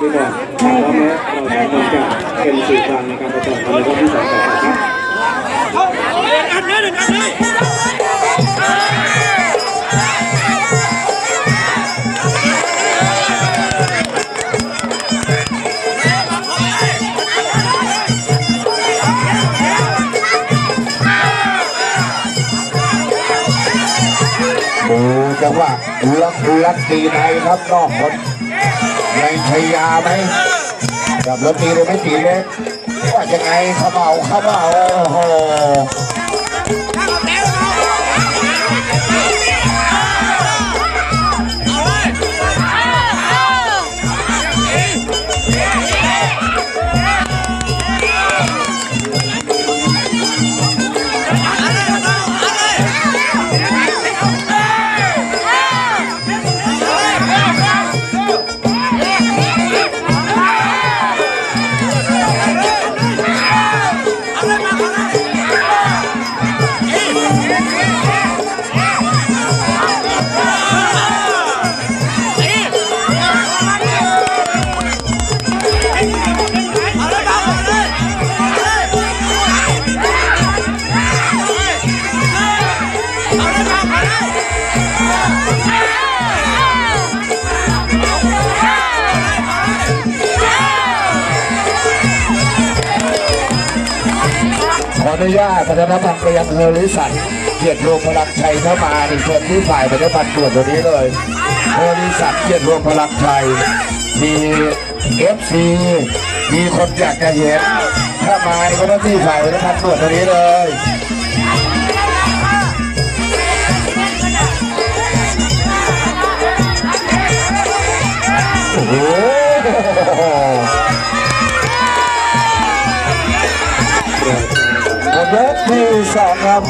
ที่ไปก่อนพร้อมแล้วเราสองคนจะเป็นสื่อกลางในการประกอบในรอบที่สองต่อไปครับดูจังหวะลักลักตีในครับนอกคน ในชัยยาไหมกับรถตีหรือไม่ตีเล็กว่ายังไงขมเอาขมเอาโอ้โห ขออนุญาตพัฒนพันธ์ไปยังเฮอริสันเกียรติรวมพลังชัยเข้ามาในเชิญที่ฝ่ายพัฒนพันธ์ตรวจตัวนี้เลยเฮอริสันเกียรติรวมพลังชัยมีเอฟซีมีคนอยากจะเห็นถ้ามาในเจ้าหน้าที่ฝ่ายพัฒนพันธ์ตรวจตัวนี้เลย หมดยกที่สองครับ